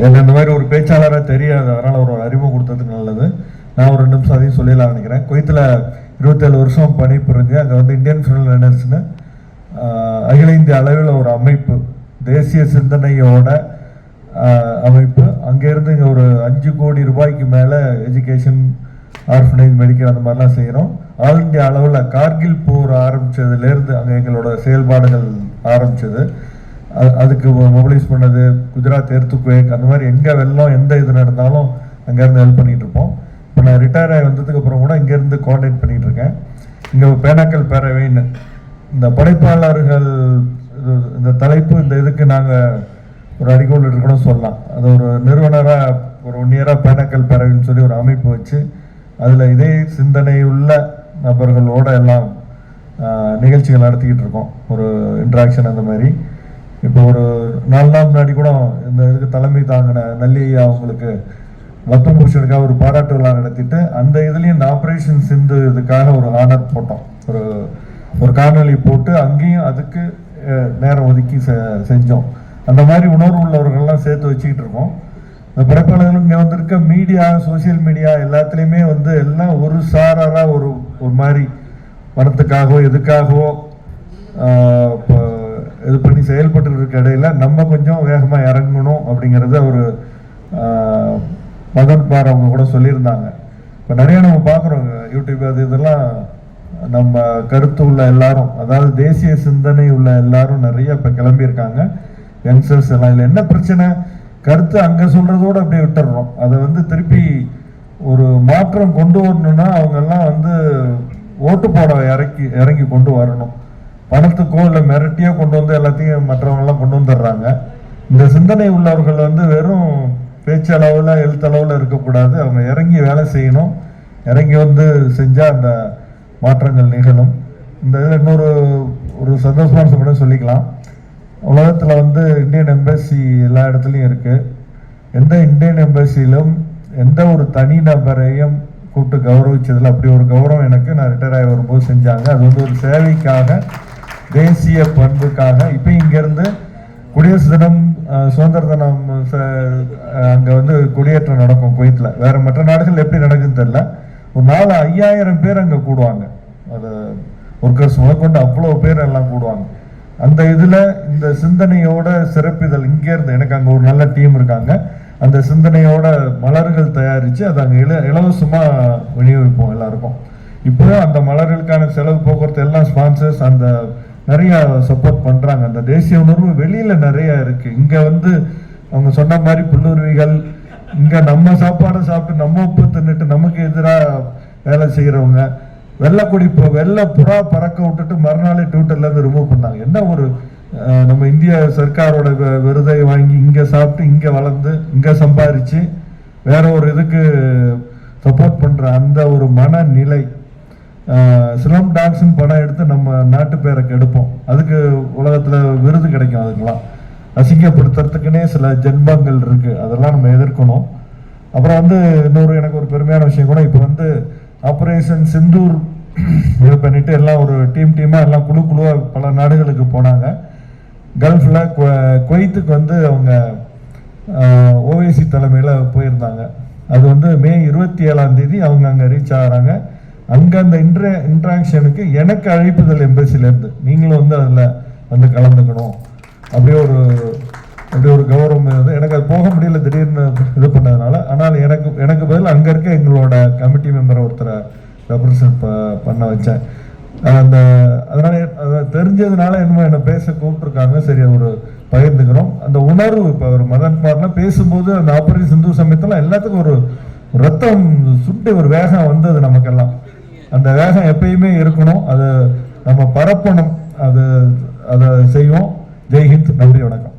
எனக்கு இந்த மாதிரி ஒரு பேச்சாளராக தெரியாது. அதனால் ஒரு அறிமுகம் கொடுத்ததுக்கு நல்லது. நான் ஒரு ரெண்டு நிமிஷம் அதையும் சொல்லிடலாம் நினைக்கிறேன். குவைத்தில் இருபத்தேழு வருஷம் பணி புரிஞ்சு அங்கே வந்து இந்தியன் ஃபினல் லேர்னர்ஸ்னு அகில இந்திய அளவில் ஒரு அமைப்பு தேசிய சிந்தனையோட அமைப்பு. அங்கேருந்து இங்கே ஒரு அஞ்சு கோடி ரூபாய்க்கு மேலே எஜுகேஷன் ஆர்ஃபனேஜ் மெடிக்கல் அந்த மாதிரிலாம் செய்கிறோம் ஆல் இந்தியா அளவில் கார்கில் போர் ஆரம்பித்ததுலேருந்து அங்கே எங்களோட செயல்பாடுகள் ஆரம்பிச்சது. அதுக்கு மொபிலைஸ் பண்ணது குஜராத் எர்த்துக்குவேக் அந்த மாதிரி எங்கே வெள்ளம் எந்த இது நடந்தாலும் அங்கேருந்து ஹெல்ப் பண்ணிகிட்ருப்போம் இருப்போம். இப்போ நான் ரிட்டையர் ஆகி வந்ததுக்கு அப்புறம் கூட இங்கேருந்து கோஆர்டினேட் பண்ணிகிட்டு இருக்கேன். இங்கே பேனாக்கல் பேரவைன்னு இந்த படைப்பாளர்கள் இந்த தலைப்பு இந்த இதுக்கு நாங்கள் ஒரு அடிக்கோல் இருக்கணும் சொல்லலாம். அது ஒரு நிறுவனராக ஒரு ஒன் இயராக பேனாக்கல் பேரவைன்னு சொல்லி ஒரு அமைப்பு வச்சு அதில் இதே சிந்தனை உள்ள நபர்களோட எல்லாம் நிகழ்ச்சிகள் நடத்திக்கிட்டு இருக்கோம். ஒரு இன்ட்ராக்ஷன் அந்த மாதிரி. இப்போ ஒரு நாலு நாள் முன்னாடி கூட இந்த இதுக்கு தலைமை தாங்கின நல்லையா அவங்களுக்கு பத்மபூஷனுக்காக ஒரு பாராட்டு விழா நடத்திட்டு அந்த இதுலேயும் இந்த ஆப்ரேஷன் சிந்து இதுக்காக ஒரு ஆனர் போட்டோம். ஒரு ஒரு காணொளி போட்டு அங்கேயும் அதுக்கு நேரம் ஒதுக்கி செ- செஞ்சோம். அந்த மாதிரி உணர்வு உள்ளவர்கள்லாம் சேர்த்து வச்சுக்கிட்டு இருக்கோம். இந்த படைப்பாளர்கள் இங்கே வந்திருக்க மீடியா சோஷியல் மீடியா எல்லாத்துலேயுமே வந்து எல்லாம் ஒரு சாராராக ஒரு ஒரு மாதிரி பணத்துக்காகவோ எதுக்காகவோ இப்போ இது பண்ணி செயல்பட்டுருக்க இடையில நம்ம கொஞ்சம் வேகமாக இறங்கணும் அப்படிங்கிறத ஒரு ஆஹ், மதன் பார் அவங்க கூட சொல்லியிருந்தாங்க. இப்போ நிறைய நம்ம பார்க்குறோம் யூடியூப் அது இதெல்லாம் நம்ம கருத்து உள்ள எல்லாரும் அதாவது தேசிய சிந்தனை உள்ள எல்லாரும் நிறைய இப்போ கிளம்பியிருக்காங்க. யங்ஸ்டர்ஸ் எல்லாம். இல்லை என்ன பிரச்சனை? கருத்து அங்கே சொல்கிறதோடு அப்படியே விட்டுடுறோம். அதை வந்து திருப்பி ஒரு மாற்றம் கொண்டு வரணும்னா அவங்கெல்லாம் வந்து ஓட்டு போட இறக்கி இறங்கி கொண்டு வரணும். பணத்துக்கோ இல்லை மிரட்டியோ கொண்டு வந்து எல்லாத்தையும் மற்றவங்கெல்லாம் கொண்டு வந்துடுறாங்க. இந்த சிந்தனை உள்ளவர்கள் வந்து வெறும் பேச்சளவில் எழுத்தளவில் இருக்கக்கூடாது. அவங்க இறங்கி வேலை செய்யணும். இறங்கி வந்து செஞ்சால் அந்த மாற்றங்கள் நிகழும். இந்த இதில் இன்னொரு ஒரு சந்தோஷமான கூட சொல்லிக்கலாம். உலகத்தில் வந்து இந்தியன் எம்பசி எல்லா இடத்துலையும் இருக்குது எந்த இந்தியன் எம்பசியிலும் எந்த ஒரு தனிநபரையும் கூப்பிட்டு கௌரவிச்சதில் அப்படி ஒரு கௌரவம் எனக்கு நான் ரிட்டையர் ஆகி வரும்போது செஞ்சாங்க. அது வந்து ஒரு சேவைக்காக தேசிய பண்புக்காக இப்போ இங்கேருந்து குடியரசு தினம் சுதந்திர தினம் அங்கே வந்து கொடியேற்றம் நடக்கும் குவைத்தில். வேறு மற்ற நாடுகள் எப்படி நடக்குதுன்னு தெரில ஒரு நாலு ஐயாயிரம் பேர் அங்கே கூடுவாங்க. அது ஒர்க்கர்ஸ் முதற்கொண்டு அவ்வளோ பேர் எல்லாம் கூடுவாங்க. அந்த இதில் இந்த சிந்தனையோட சிறப்பிதழ் இங்கேருந்து எனக்கு அங்கே ஒரு நல்ல டீம் இருக்காங்க. அந்த சிந்தனையோட மலர்கள் தயாரித்து அதை அங்கே இல இலவசமாக விநியோகிப்போம் எல்லாருக்கும். இப்போ அந்த மலர்களுக்கான செலவு போக்குவரத்து எல்லாம் ஸ்பான்சர்ஸ் அந்த நிறைய சப்போர்ட் பண்றாங்க. அந்த தேசிய உணர்வு வெளியில நிறைய இருக்கு. இங்க வந்து அவங்க சொன்ன மாதிரி புல்லுருவிகள் இங்க நம்ம சாப்பாடை சாப்பிட்டு நம்ம உப்பு தின்னுட்டு நமக்கு எதிராக வேலை செய்யறவங்க வெள்ளக்கொடி இப்போ வெள்ளை புறா பறக்க விட்டுட்டு மறுநாளே ட்விட்டர்ல இருந்து ரிமூவ் பண்ணாங்க. என்ன ஒரு நம்ம இந்திய சர்க்காரோட விருதை வாங்கி இங்க சாப்பிட்டு இங்க வளர்ந்து இங்க சம்பாரிச்சு வேற ஒரு இதுக்கு சப்போர்ட் பண்ற அந்த ஒரு மனநிலை சிலம் டாக்ஸ்னு படம் எடுத்து நம்ம நாட்டு பேரை கெடுப்போம் அதுக்கு உலகத்தில் விருது கிடைக்கும் அதுக்கெல்லாம். அசிங்கப்படுத்துறதுக்குன்னே சில ஜென்மங்கள் இருக்குது அதெல்லாம் நம்ம எதிர்க்கணும். அப்புறம் வந்து இன்னொரு எனக்கு ஒரு பெருமையான விஷயம் கூட இப்போ வந்து ஆப்ரேஷன் சிந்தூர் இது பண்ணிட்டு எல்லாம் ஒரு டீம் டீமாக எல்லாம் குழு குழுவாக பல நாடுகளுக்கு போனாங்க. கல்ஃபில் குவைத்துக்கு வந்து அவங்க ஓவைசி தலைமையில் போயிருந்தாங்க. அது வந்து மே இருபத்தி ஏழாம் தேதி அவங்க அங்கே ரீச் ஆகிறாங்க. அங்கே அந்த இன்ட்ர இன்ட்ராக்ஷனுக்கு எனக்கு அழைப்புதல் எம்பசிலேருந்து நீங்களும் வந்து அதில் வந்து கலந்துக்கணும். அப்படியே ஒரு அப்படி ஒரு கௌரவம் இருந்தது எனக்கு அது போக முடியல திடீர்னு இது பண்ணதுனால. ஆனால் எனக்கு எனக்கு பதில் அங்கே இருக்க எங்களோட கமிட்டி மெம்பரை ஒருத்தரை ரெப்ரசன்ட் பண்ண வச்சேன். அந்த அதனால அதை தெரிஞ்சதுனால என்னமோ என்னை பேச கூப்பிட்டுருக்காங்க. சரி ஒரு பகிர்ந்துக்கிறோம். அந்த உணர்வு இப்போ ஒரு மதன் பார்லாம் பேசும்போது அந்த ஆபரேஷன் சிந்து சமயத்தில் எல்லாத்துக்கும் ஒரு ஒரு ரத்தம் சுட்டு ஒரு வேகம் வந்தது நமக்கெல்லாம். அந்த வேகம் எப்பயுமே இருக்கணும். அது நம்ம பரப்பணும். அது அதை செய்வோம். ஜெய்ஹிந்த் நன்றி வணக்கம்.